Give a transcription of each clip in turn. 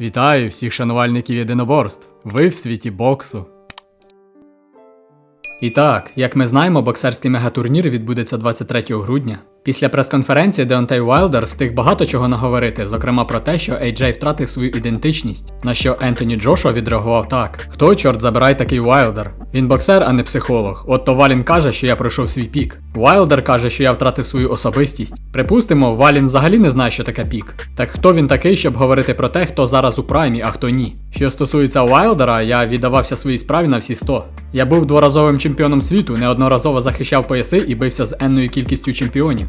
Вітаю всіх шанувальників єдиноборств. Ви в світі боксу. І так, як ми знаємо, боксерський мегатурнір відбудеться 23 грудня. Після прес-конференції Деонтей Уайлдер встиг багато чого наговорити, зокрема про те, що AJ втратив свою ідентичність, на що Ентоні Джошуа відреагував так: Хто, чорт забирай такий Уайлдер? Він боксер, а не психолог. От то Валін каже, що я пройшов свій пік. Уайлдер каже, що я втратив свою особистість. Припустимо, Валін взагалі не знає, що таке пік. Так хто він такий, щоб говорити про те, хто зараз у праймі, а хто ні? Що стосується Уайлдера, я віддавався своїй справі на всі 100. Я був дворазовим чемпіоном світу, неодноразово захищав пояси і бився з енною кількістю чемпіонів.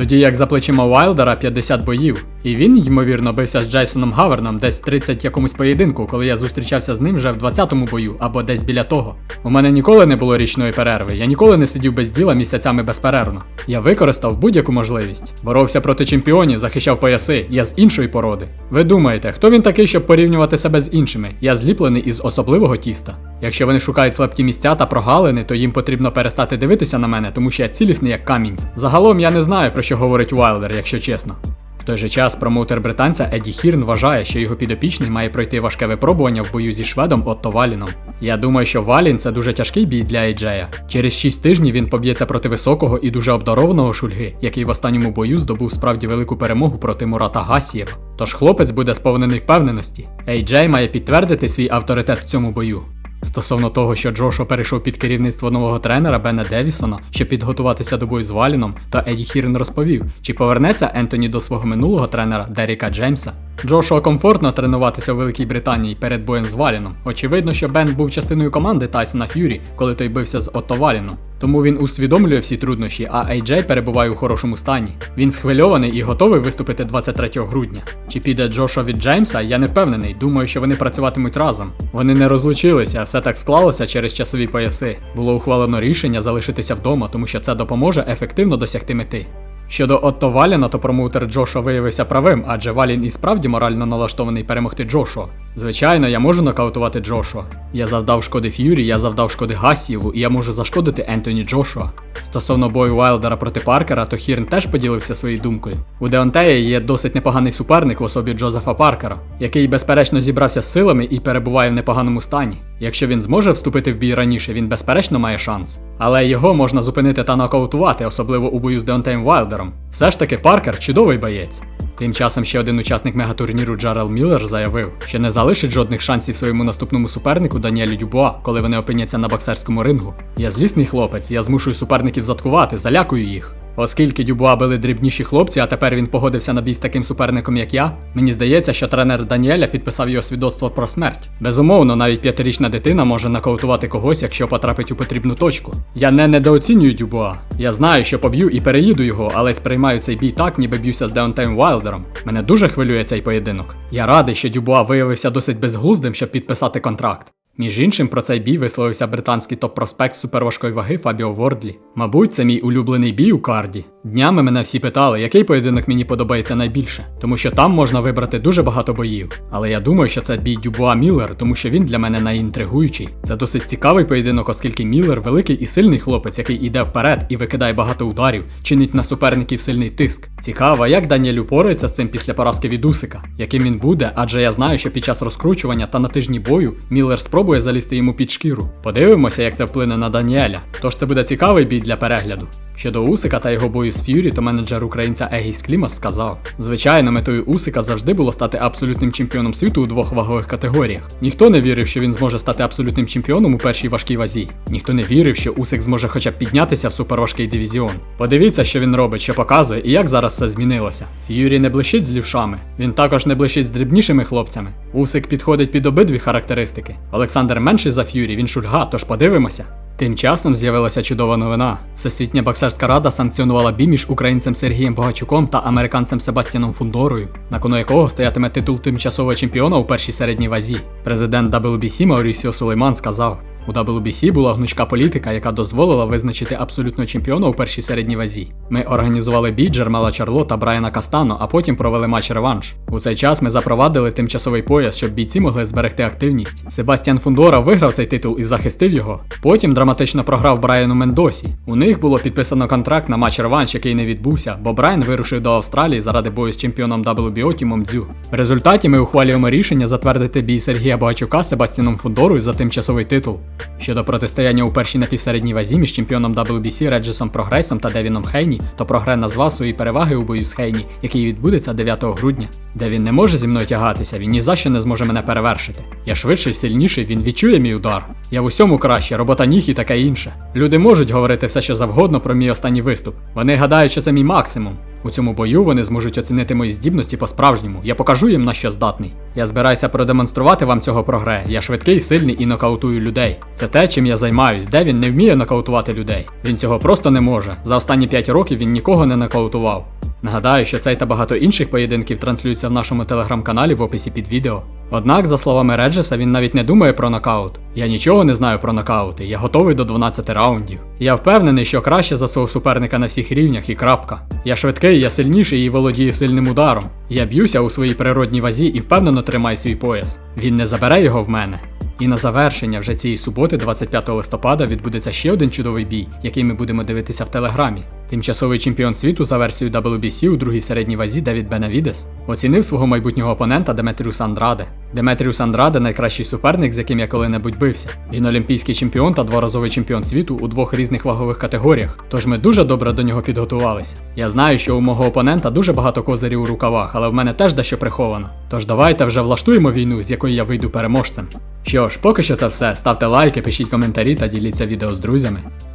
Тоді як за плечима Уайлдера 50 боїв. І він, ймовірно, бився з Джейсоном Гаверном десь 30 якомусь поєдинку, коли я зустрічався з ним вже в 20-му бою або десь біля того. У мене ніколи не було річної перерви, я ніколи не сидів без діла місяцями безперервно. Я використав будь-яку можливість. Боровся проти чемпіонів, захищав пояси, я з іншої породи. Ви думаєте, хто він такий, щоб порівнювати себе з іншими? Я зліплений із особливого тіста. Якщо вони шукають слабкі місця та прогалини, то їм потрібно перестати дивитися на мене, тому що я цілісний як камінь. Загалом я не знаю про що говорить Уайлдер, якщо чесно. В той же час промоутер британця Еді Хірн вважає, що його підопічний має пройти важке випробування в бою зі шведом Отто Валіном. Я думаю, що Валін це дуже тяжкий бій для Ейджея. Через 6 тижнів він поб'ється проти високого і дуже обдарованого Шульги, який в останньому бою здобув справді велику перемогу проти Мурата Гасієва. Тож хлопець буде сповнений впевненості. Ейджей має підтвердити свій авторитет в цьому бою. Стосовно того, що Джошо перейшов під керівництво нового тренера Бена Девісона, щоб підготуватися до бою з Валіном, та Еді Хірн розповів, чи повернеться Ентоні до свого минулого тренера Деріка Джеймса. Джошуа комфортно тренуватися у Великій Британії перед боєм з Валіном. Очевидно, що Бен був частиною команди Тайсона Ф'юрі, коли той бився з Отто Валіном. Тому він усвідомлює всі труднощі, а AJ перебуває у хорошому стані. Він схвильований і готовий виступити 23 грудня. Чи піде Джошуа від Джеймса, я не впевнений. Думаю, що вони працюватимуть разом. Вони не розлучилися, все так склалося через часові пояси. Було ухвалено рішення залишитися вдома, тому що це допоможе ефективно досягти мети. Щодо Отто Валіна, то промоутер Джошуа виявився правим, адже Валін і справді морально налаштований перемогти Джошуа. Звичайно, я можу нокаутувати Джошуа. Я завдав шкоди Ф'юрі, я завдав шкоди Гасієву, і я можу зашкодити Ентоні Джошуа. Стосовно бою Уайлдера проти Паркера, то Хірн теж поділився своєю думкою. У Деонтея є досить непоганий суперник в особі Джозефа Паркера, який безперечно зібрався з силами і перебуває в непоганому стані. Якщо він зможе вступити в бій раніше, він безперечно має шанс. Але його можна зупинити та нокаутувати, особливо у бою з Деонтеєм Вайлдером. Все ж таки, Паркер чудовий боєць. Тим часом ще один учасник мегатурніру Джарел Міллер заявив, що не залишить жодних шансів своєму наступному супернику Даніелю Дюбуа, коли вони опиняться на боксерському рингу. Я злісний хлопець, я змушую суперників заткувати, залякую їх. Оскільки Дюбуа били дрібніші хлопці, а тепер він погодився на бій з таким суперником, як я, мені здається, що тренер Даніеля підписав його свідоцтво про смерть. Безумовно, навіть п'ятирічна дитина може нокаутувати когось, якщо потрапить у потрібну точку. Я не недооцінюю Дюбуа. Я знаю, що поб'ю і переїду його, але сприймаю цей бій так, ніби б'юся з Деонтеєм Вайлдером. Мене дуже хвилює цей поєдинок. Я радий, що Дюбуа виявився досить безглуздим, щоб підписати контракт. Між іншим, про цей бій висловився британський топ-проспект суперважкої ваги Фабіо Вордлі. Мабуть, це мій улюблений бій у карді. Днями мене всі питали, який поєдинок мені подобається найбільше, тому що там можна вибрати дуже багато боїв. Але я думаю, що це бій Дюбуа Міллер, тому що він для мене найінтригуючий. Це досить цікавий поєдинок, оскільки Міллер великий і сильний хлопець, який іде вперед і викидає багато ударів, чинить на суперників сильний тиск. Цікаво, як Даніель упорається з цим після поразки від Усика, яким він буде, адже я знаю, що під час розкручування та на тижні бою Міллер спробує залізти йому під шкіру. Подивимося, як це вплине на Даніеля. Тож це буде цікавий бій для перегляду. Щодо Усика та його бою з Ф'юрі, то менеджер українця Егіс Клімас сказав: звичайно, метою Усика завжди було стати абсолютним чемпіоном світу у двох вагових категоріях. Ніхто не вірив, що він зможе стати абсолютним чемпіоном у першій важкій вазі. Ніхто не вірив, що Усик зможе хоча б піднятися в суперважкий дивізіон. Подивіться, що він робить, що показує і як зараз все змінилося. Ф'юрі не блищить з лівшами, він також не блищить з дрібнішими хлопцями. Усик підходить під обидві характеристики. Олександр менший за Ф'юрі, він шульга, тож подивимося. Тим часом з'явилася чудова новина. Всесвітня боксерська рада санкціонувала бій між українцем Сергієм Богачуком та американцем Себастьяном Фундорою, на кону якого стоятиме титул тимчасового чемпіона у першій середній вазі. Президент WBC Маурісіо Сулейман сказав: У WBC була гнучка політика, яка дозволила визначити абсолютного чемпіона у першій середній вазі. Ми організували бій Джермела Чарло та Брайана Кастано, а потім провели матч-реванш. У цей час ми запровадили тимчасовий пояс, щоб бійці могли зберегти активність. Себастьян Фундора виграв цей титул і захистив його. Потім драматично програв Брайану Мендосі. У них було підписано контракт на матч-реванш, який не відбувся, бо Брайан вирушив до Австралії заради бою з чемпіоном WBO Тімом Дзю. В результаті ми ухвалюємо рішення затвердити бій Сергія Багачука з Себастьяном Фундорою за тимчасовий титул. Щодо протистояння у першій напівсередній вазі між чемпіоном WBC Реджесом Прогресом та Девіном Хейні, то Прогре назвав свої переваги у бою з Хейні, який відбудеться 9 грудня. Де він не може зі мною тягатися, він ні за що не зможе мене перевершити. Я швидший, сильніший, він відчує мій удар. Я в усьому краще, робота ніг і таке інше. Люди можуть говорити все, що завгодно про мій останній виступ. Вони гадають, що це мій максимум. У цьому бою вони зможуть оцінити мої здібності по-справжньому. Я покажу їм на що здатний. Я збираюся продемонструвати вам цього прогре. Я швидкий, сильний і нокаутую людей. Це те, чим я займаюсь. Де він не вміє нокаутувати людей. Він цього просто не може. За останні 5 років він нікого не нокаутував. Нагадаю, що цей та багато інших поєдинків транслюються в нашому телеграм-каналі в описі під відео. Однак, за словами Реджеса, він навіть не думає про нокаут. Я нічого не знаю про нокаути, я готовий до 12 раундів. Я впевнений, що краще за свого суперника на всіх рівнях і крапка. Я швидкий, я сильніший і володію сильним ударом. Я б'юся у своїй природній вазі і впевнено тримаю свій пояс. Він не забере його в мене. І на завершення вже цієї суботи, 25 листопада, відбудеться ще один чудовий бій, який ми будемо дивитися в телеграмі. Тимчасовий чемпіон світу за версією WBC у другій середній вазі Девід Бенавідес оцінив свого майбутнього опонента Деметріус Андраде. Деметріус Андраде найкращий суперник, з яким я коли-небудь бився. Він олімпійський чемпіон та дворазовий чемпіон світу у двох різних вагових категоріях. Тож ми дуже добре до нього підготувалися. Я знаю, що у мого опонента дуже багато козирів у рукавах, але в мене теж дещо приховано. Тож давайте вже влаштуємо війну, з якої я вийду переможцем. Що ж, поки що це все. Ставте лайки, пишіть коментарі та діліться відео з друзями.